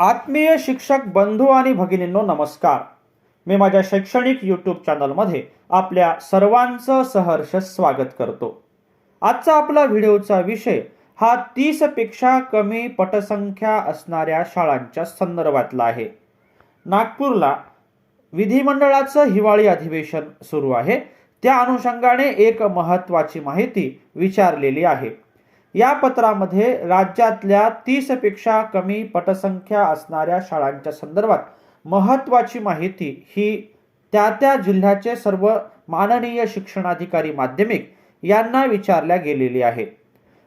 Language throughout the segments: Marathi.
आत्मीय शिक्षक बंधू आणि भगिनींनो नमस्कार. मी माझ्या शैक्षणिक यूट्यूब चॅनलमध्ये आपल्या सर्वांचं सहर्ष स्वागत करतो. आजचा आपला व्हिडिओचा विषय हा तीसपेक्षा कमी पटसंख्या असणाऱ्या शाळांच्या संदर्भातला आहे. नागपूरला विधिमंडळाचं हिवाळी अधिवेशन सुरू आहे. त्या अनुषंगाने एक महत्त्वाची माहिती विचारलेली आहे. या पत्रामध्ये राज्यातल्या तीसपेक्षा कमी पटसंख्या असणाऱ्या शाळांच्या संदर्भात महत्त्वाची माहिती ही त्या त्या जिल्ह्याचे सर्व माननीय शिक्षणाधिकारी माध्यमिक यांना विचारल्या गेलेली आहे.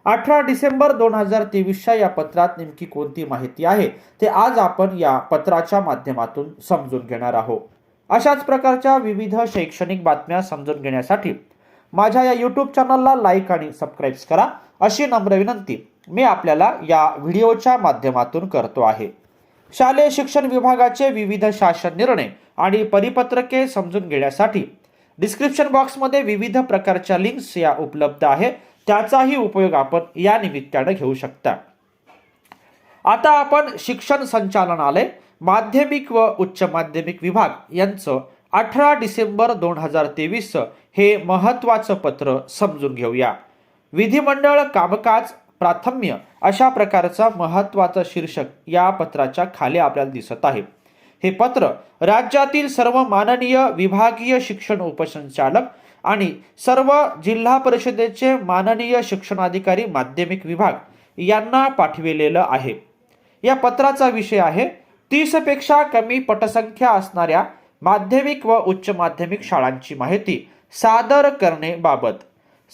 अठरा डिसेंबर दोन हजार तेवीसच्या या पत्रात नेमकी कोणती माहिती आहे ते आज आपण या पत्राच्या माध्यमातून समजून घेणार आहोत. अशाच प्रकारच्या विविध शैक्षणिक बातम्या समजून घेण्यासाठी माझ्या या यूट्यूब चॅनलला लाईक आणि सबस्क्राईब करा. अशी नम्र विनंती मी आपल्याला या व्हिडिओच्या माध्यमातून करतो आहे. शालेय शिक्षण विभागाचे विविध शासन निर्णय आणि परिपत्रके समजून घेण्यासाठी डिस्क्रिप्शन बॉक्समध्ये विविध प्रकारच्या लिंक्स या उपलब्ध आहे त्याचाही उपयोग आपण या निमित्तानं घेऊ शकता. आता आपण शिक्षण संचालनालय माध्यमिक व उच्च माध्यमिक विभाग यांचं अठरा डिसेंबर दोन हजार तेवीस हे महत्त्वाचं पत्र समजून घेऊया. विधिमंडळ कामकाज प्राथम्य अशा प्रकारचा महत्त्वाचं शीर्षक या पत्राच्या खाली आपल्याला दिसत आहे. हे पत्र राज्यातील सर्व माननीय विभागीय शिक्षण उपसंचालक आणि सर्व जिल्हा परिषदेचे माननीय शिक्षणाधिकारी माध्यमिक विभाग यांना पाठविलेलं आहे. या पत्राचा विषय आहे तीसपेक्षा कमी पटसंख्या असणाऱ्या माध्यमिक व उच्च माध्यमिक शाळांची माहिती सादर करणे बाबत.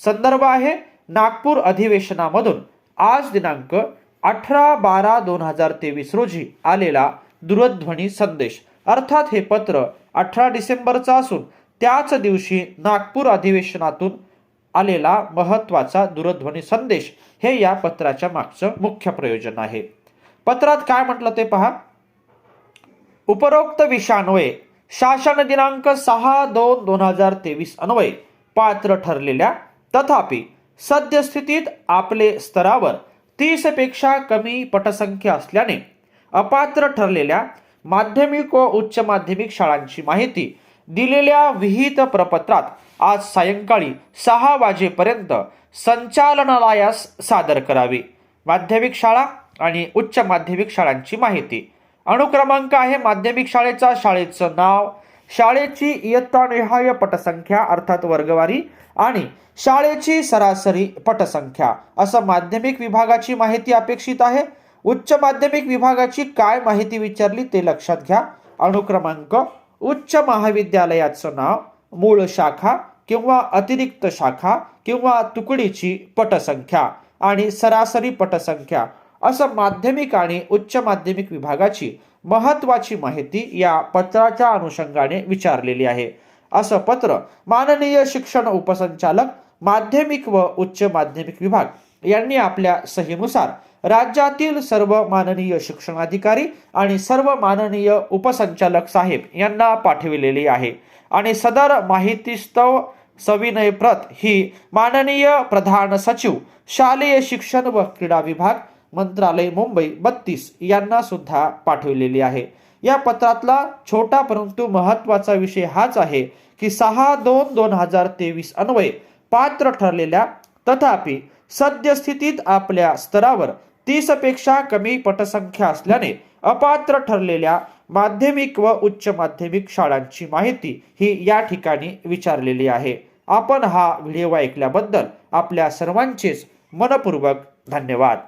संदर्भ आहे नागपूर अधिवेशनामधून आज दिनांक अठरा बारा दोन हजार तेवीस रोजी आलेला दूरध्वनी संदेश. अर्थात हे पत्र अठरा डिसेंबरचा असून त्याच दिवशी नागपूर अधिवेशनातून आलेला महत्त्वाचा दूरध्वनी संदेश हे या पत्राच्या मागचं मुख्य प्रयोजन आहे. पत्रात काय म्हटलं ते पहा. उपरोक्त विषयान्वये शासन दिनांक सहा दोन दोन हजार तेवीस अन्वये पात्र ठरलेल्या तथापि सद्यस्थितीत आपले स्तरावर तीसपेक्षा कमी पटसंख्या असल्याने अपात्र ठरलेल्या माध्यमिक व उच्च माध्यमिक शाळांची माहिती दिलेल्या विहित प्रपत्रात आज सायंकाळी सहा वाजेपर्यंत संचालनालयास सादर करावी. माध्यमिक शाळा आणि उच्च माध्यमिक शाळांची माहिती. अनुक्रमांक आहे माध्यमिक शाळेचा शाळेचं नाव शाळेची इयत्तानिहाय पटसंख्या अर्थात वर्गवारी आणि शाळेची सरासरी पटसंख्या. असं माध्यमिक विभागाची माहिती अपेक्षित आहे. उच्च माध्यमिक विभागाची काय माहिती विचारली ते लक्षात घ्या. अनुक्रमांक उच्च महाविद्यालयाचं नाव मूळ शाखा किंवा अतिरिक्त शाखा किंवा तुकडीची पटसंख्या आणि सरासरी पटसंख्या. असं माध्यमिक आणि उच्च माध्यमिक विभागाची महत्वाची माहिती या पत्राच्या अनुषंगाने विचारलेली आहे. असं पत्र माननीय शिक्षण उपसंचालक माध्यमिक व उच्च माध्यमिक विभाग यांनी आपल्या सहीनुसार राज्यातील सर्व माननीय शिक्षणाधिकारी आणि सर्व माननीय उपसंचालक साहेब यांना पाठविलेली आहे. आणि सदर माहितीस्तव सविनय प्रत ही माननीय प्रधान सचिव शालेय शिक्षण व क्रीडा विभाग मंत्रालय मुंबई बत्तीस यांना सुद्धा पाठवलेली आहे. या पत्रातला छोटा परंतु महत्त्वाचा विषय हाच आहे की सहा दोन दोन हजार तेवीस अन्वये पात्र ठरलेल्या तथापि सद्यस्थितीत आपल्या स्तरावर तीसपेक्षा कमी पटसंख्या असल्याने अपात्र ठरलेल्या माध्यमिक व उच्च माध्यमिक शाळांची माहिती ही या ठिकाणी विचारलेली आहे. आपण हा व्हिडिओ ऐकल्याबद्दल आपल्या सर्वांचेच मनपूर्वक धन्यवाद.